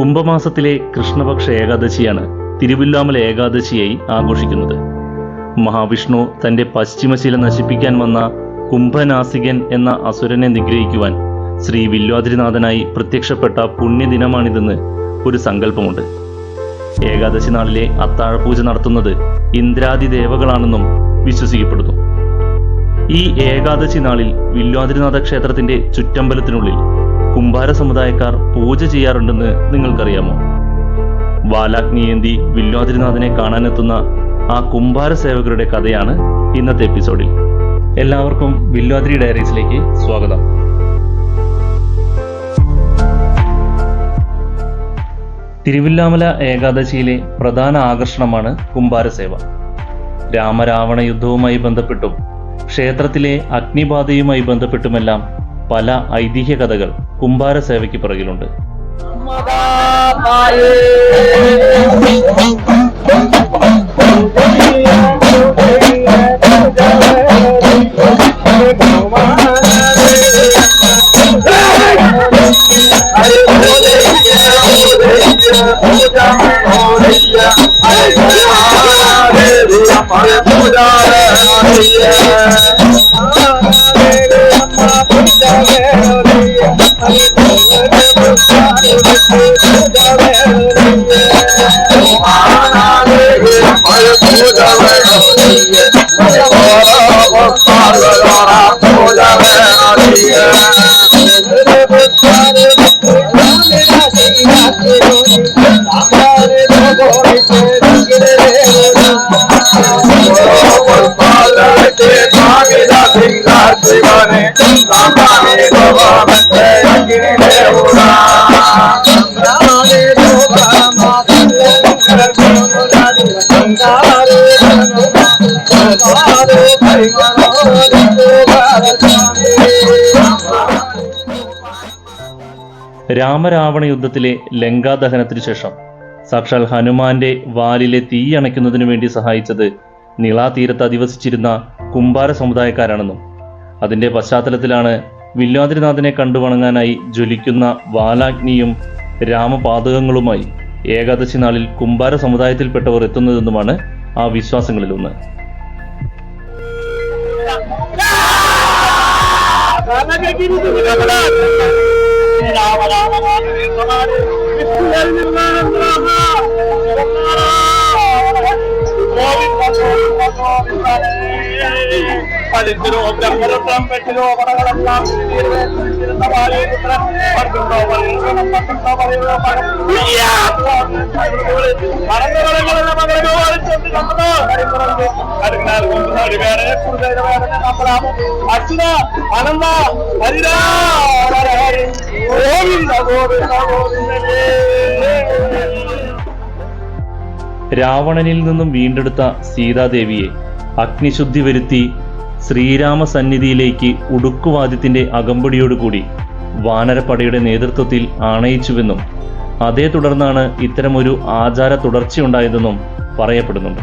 കുംഭമാസത്തിലെ കൃഷ്ണപക്ഷ ഏകാദശിയാണ് തിരുവില്ലാമല ഏകാദശിയായി ആഘോഷിക്കുന്നത്. മഹാവിഷ്ണു തന്റെ പശ്ചിമശില നശിപ്പിക്കാൻ വന്ന കുംഭനാസികൻ എന്ന അസുരനെ നിഗ്രഹിക്കുവാൻ ശ്രീ വില്വാദ്രിനാഥനായി പ്രത്യക്ഷപ്പെട്ട പുണ്യദിനമാണിതെന്ന് ഒരു സങ്കല്പമുണ്ട്. ഏകാദശി നാളിലെ അത്താഴപൂജ നടത്തുന്നത് ഇന്ദ്രാദി ദേവകളാണെന്നും വിശ്വസിക്കപ്പെടുന്നു. ഈ ഏകാദശി നാളിൽ വില്വാദ്രിനാഥ ക്ഷേത്രത്തിന്റെ ചുറ്റമ്പലത്തിനുള്ളിൽ കുംഭാര സമുദായക്കാർ പൂജ ചെയ്യാറുണ്ടെന്ന് നിങ്ങൾക്കറിയാമോ? വാലാഗ്നിയേന്തി വില്വാദ്രിനാഥനെ കാണാനെത്തുന്ന ആ കുംഭാര സേവകരുടെ കഥയാണ് ഇന്നത്തെ എപ്പിസോഡിൽ. എല്ലാവർക്കും വില്വാദ്രി ഡയറീസിലേക്ക് സ്വാഗതം. തിരുവില്ലാമല ഏകാദശിയിലെ പ്രധാന ആകർഷണമാണ് കുംഭാരസേവ രാമരാവണ യുദ്ധവുമായി ബന്ധപ്പെട്ടും ക്ഷേത്രത്തിലെ അഗ്നിബാധയുമായി ബന്ധപ്പെട്ടുമെല്ലാം പല ഐതിഹ്യ കഥകൾ കുംഭാരസേവയ്ക്ക് പിറകിലുണ്ട്. Thank you. രാമരാവണ യുദ്ധത്തിലെ ലങ്കാദഹനത്തിനു ശേഷം സാക്ഷാൽ ഹനുമാന്റെ വാലിലെ തീ അണയ്ക്കുന്നതിനു വേണ്ടി സഹായിച്ചത് നിളാതീരത്ത് അധിവസിച്ചിരുന്ന കുംഭാര സമുദായക്കാരാണെന്നും അതിന്റെ പശ്ചാത്തലത്തിലാണ് വില്വാദ്രിനാഥനെ കണ്ടുവണങ്ങാനായി ജ്വലിക്കുന്ന വാലാഗ്നിയും രാമപാതകങ്ങളുമായി ഏകാദശി നാളിൽ കുംഭാര സമുദായത്തിൽപ്പെട്ടവർ എത്തുന്നതെന്നുമാണ് ആ വിശ്വാസങ്ങളിലൊന്ന്. പലിത്തിലോ ബ്രഹ്മരത്നം പെട്ടിലോ പടകളെല്ലാം ഇരുന്ന ബാലപുത്രൻ പണ്ടുണ്ടോ രാവണനിൽ നിന്നും വീണ്ടെടുത്ത സീതാദേവിയെ അഗ്നിശുദ്ധി വരുത്തി ശ്രീരാമസന്നിധിയിലേക്ക് ഉടുക്കുവാദ്യത്തിന്റെ അകമ്പടിയോടുകൂടി വാനരപ്പടയുടെ നേതൃത്വത്തിൽ ആണയിച്ചുവെന്നും അതേ തുടർന്നാണ് ഇത്തരമൊരു ആചാര തുടർച്ചയുണ്ടായതെന്നും പറയപ്പെടുന്നുണ്ട്.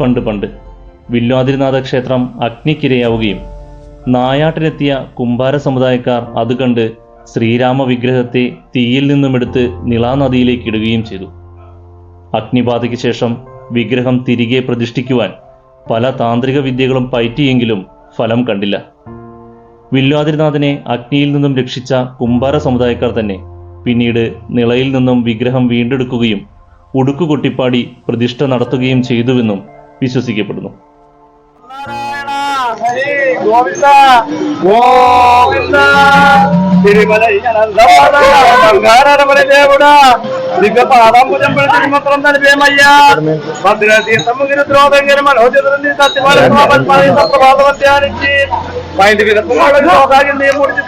പണ്ട് പണ്ട് പണ്ട് വില്ലാതിരിനാഥ ക്ഷേത്രം അഗ്നിക്കിരയാവുകയും നായാട്ടിനെത്തിയ കുംഭാര സമുദായക്കാർ അത് കണ്ട് ശ്രീരാമ വിഗ്രഹത്തെ തീയിൽ നിന്നുമെടുത്ത് നിളാനദിയിലേക്ക് ഇടുകയും ചെയ്തു. അഗ്നിബാധയ്ക്ക് ശേഷം വിഗ്രഹം തിരികെ പ്രതിഷ്ഠിക്കുവാൻ പല താന്ത്രിക വിദ്യകളും പയറ്റിയെങ്കിലും ഫലം കണ്ടില്ല. വില്ലാതിരിനാഥനെ അഗ്നിയിൽ നിന്നും രക്ഷിച്ച കുംഭാര സമുദായക്കാർ തന്നെ പിന്നീട് നിളയിൽ നിന്നും വിഗ്രഹം വീണ്ടെടുക്കുകയും ഉടുക്കുകൊട്ടിപ്പാടി പ്രതിഷ്ഠ നടത്തുകയും ചെയ്തുവെന്നും വിശ്വസിക്കപ്പെടുന്നു നാരായണ ഹരി ഗോവിന്ദ ഗോവിന്ദ തിരുമല దేవుడా దిగ్గ పాదాంబుజం తిరుమత్రం నడిపేమయ్యా భద్రతీర్థముగిరి ద్రోధంగిరి మనోజరుని సత్యవారి సప్రభాతమధ్యానికి పైంటి విధపు యోగాగింది ముడిచి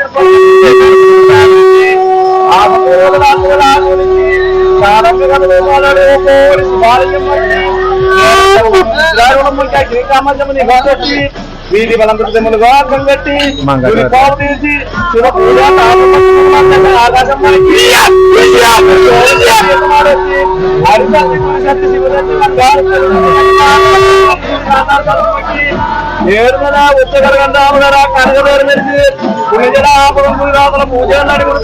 శ్రీరామ వీధి బలంతుములుగా కంగట్టి పాలు తీసి శివ పూజ ఆకాశం ఏడుమల ఉత్తగరగంధాములరా కనగలేరు మెరిసి పుణ్యజలాపురం పురాతన పూజ నడుగుడు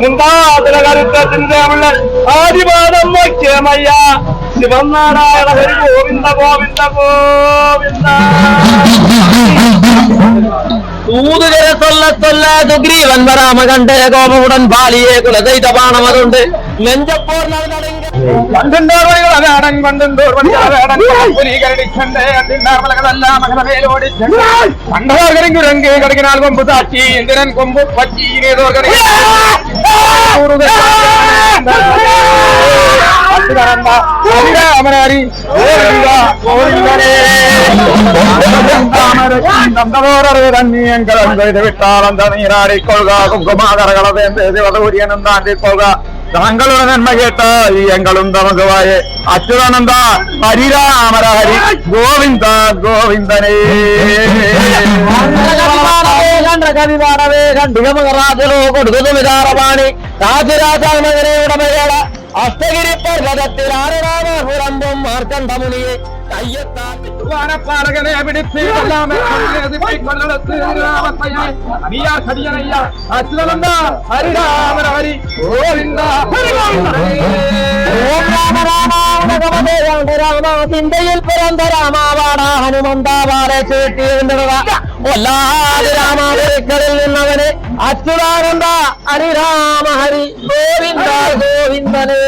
മുന്താതല കരുത്തത്തിന്റെ അവൾ ആദിപാദം വയ്ക്കമയ്യ ശിവനാരായണ ഹരി ഗോവിന്ദ ഗോവിന്ദ ഗോവിന്ദ. ൂതുകരെ തൊല്ല തൊല്ല ദുഗ്രീവൻ വരാമ കണ്ടേ ഗോപമുടൻ ബാലിയെ കുലതൈത പാണമതുണ്ട് നെഞ്ചപ്പോർ നടങ്ങ വഴികള വേടൻ പണ്ടുണ്ടോർ വഴികള വേടൻ പുലീകരടിച്ചണ്ട് അണ്ടിണ്ടാർ മലകളെല്ലാം മകനമേലോടിച്ചണ്ട് പണ്ടോർ കരിങ്കുരങ്ക് കടിക്കനാൽ കൊമ്പ് സാക്ഷി ഇന്ദിരൻ കൊമ്പ് പച്ചി ഇതോർ ഹരിരാമനാരി ഗോവിന്ദ ഗോവിന്ദനേ വിട്ടാളന്ത നീരാടിക്കൊള്ളുക കുങ്കുമാകറകളതെന്താണ്ടിക്കൊള്ളുക താങ്കളുടെ നന്മ കേട്ട ഈ എങ്കളും തമകുവായ അച്യുതാനന്ദ ഹരിരാമര ഹരി ഗോവിന്ദ ഗോവിന്ദനേ കവിവാണവേ ഖണ്ഡികമകറാജലോ കൊടുക്കുന്നു വികാരപാണി രാജരാജാമകനെ ഉടമകള അഷ്ടഗിരി പർവ്വതത്തിൽ ആരടാമ പുറമ്പും മാർക്കണ്ഠമുനിയെ കയ്യെത്താൻ വാനപ്പാലകനെ പിടിച്ച് കൊല്ലാമേ ஹரி கோவிந்தா ஓம் ராம ராமாவணகமதேவன் ராமா சிந்தையில் பிறந்த ராமாவாடா ஹனுமந்தா வாழை சுட்டியிருந்தவா ஒல்லாது ராமாவரிக்கலில் நின்றவனே அச்சுதானந்தா ஹரி ராம ஹரி கோவிந்தா கோவிந்தனே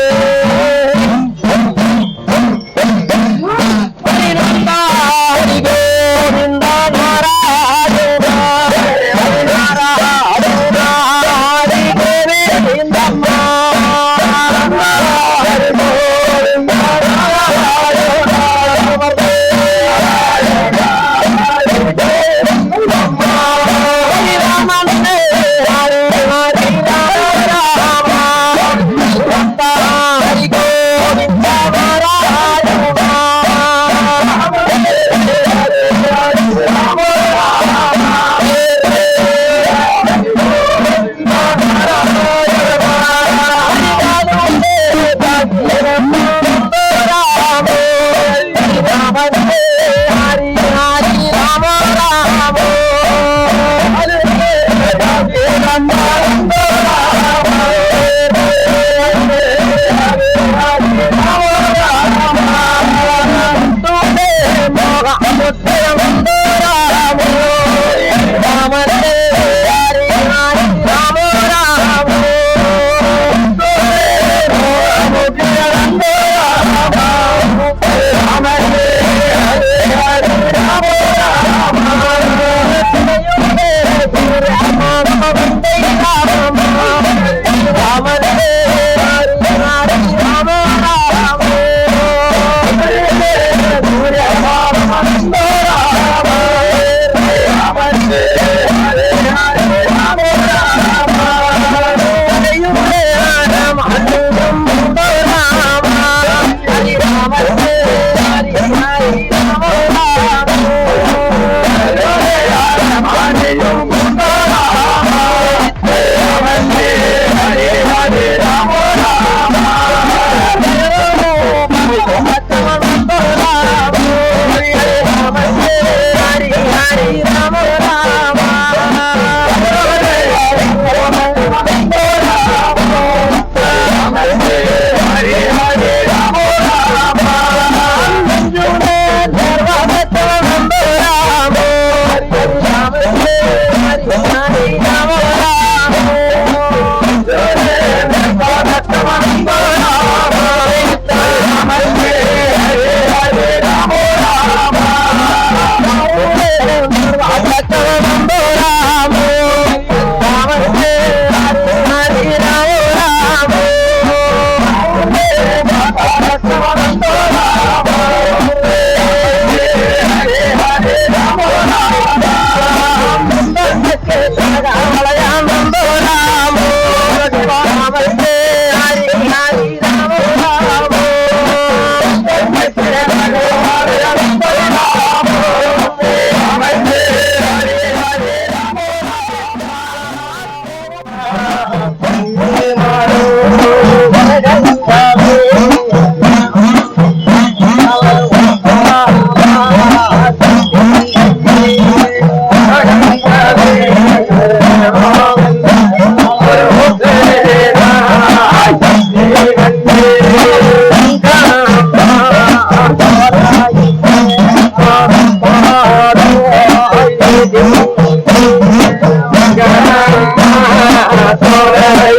ধরাই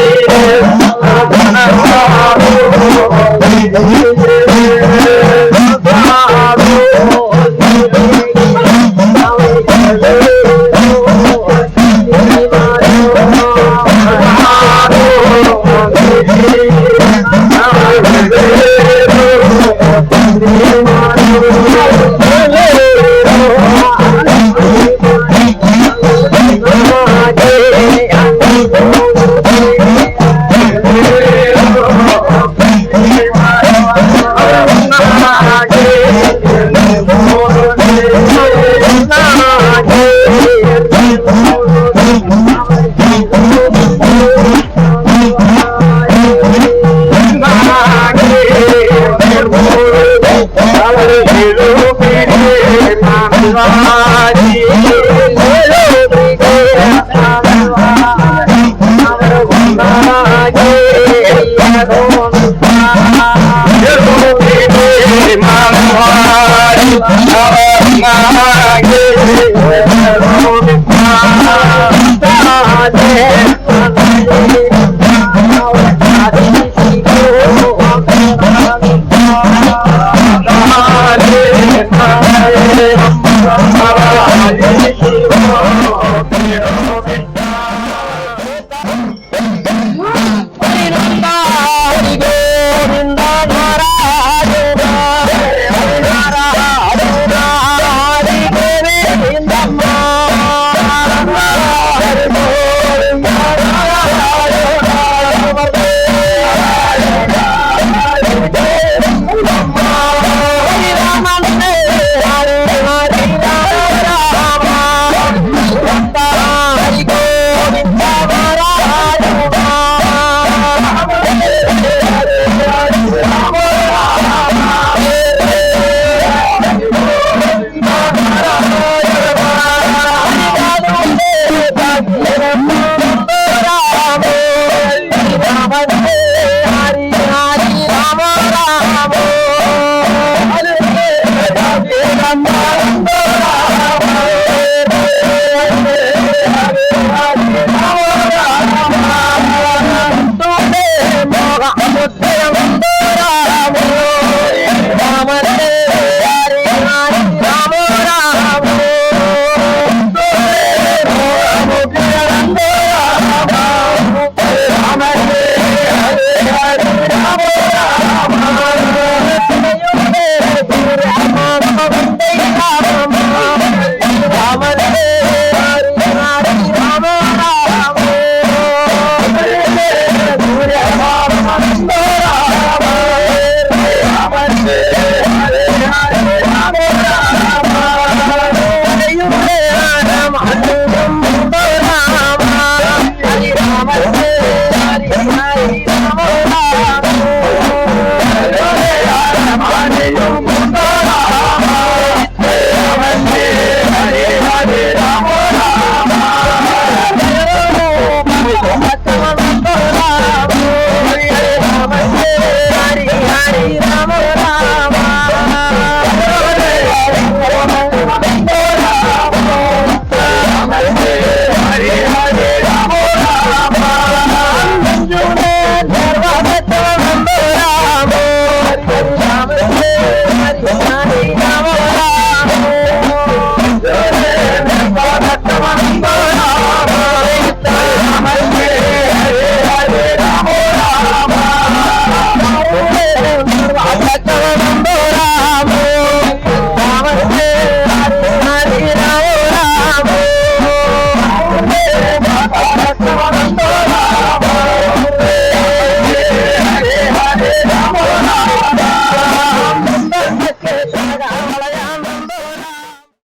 Oh, yeah.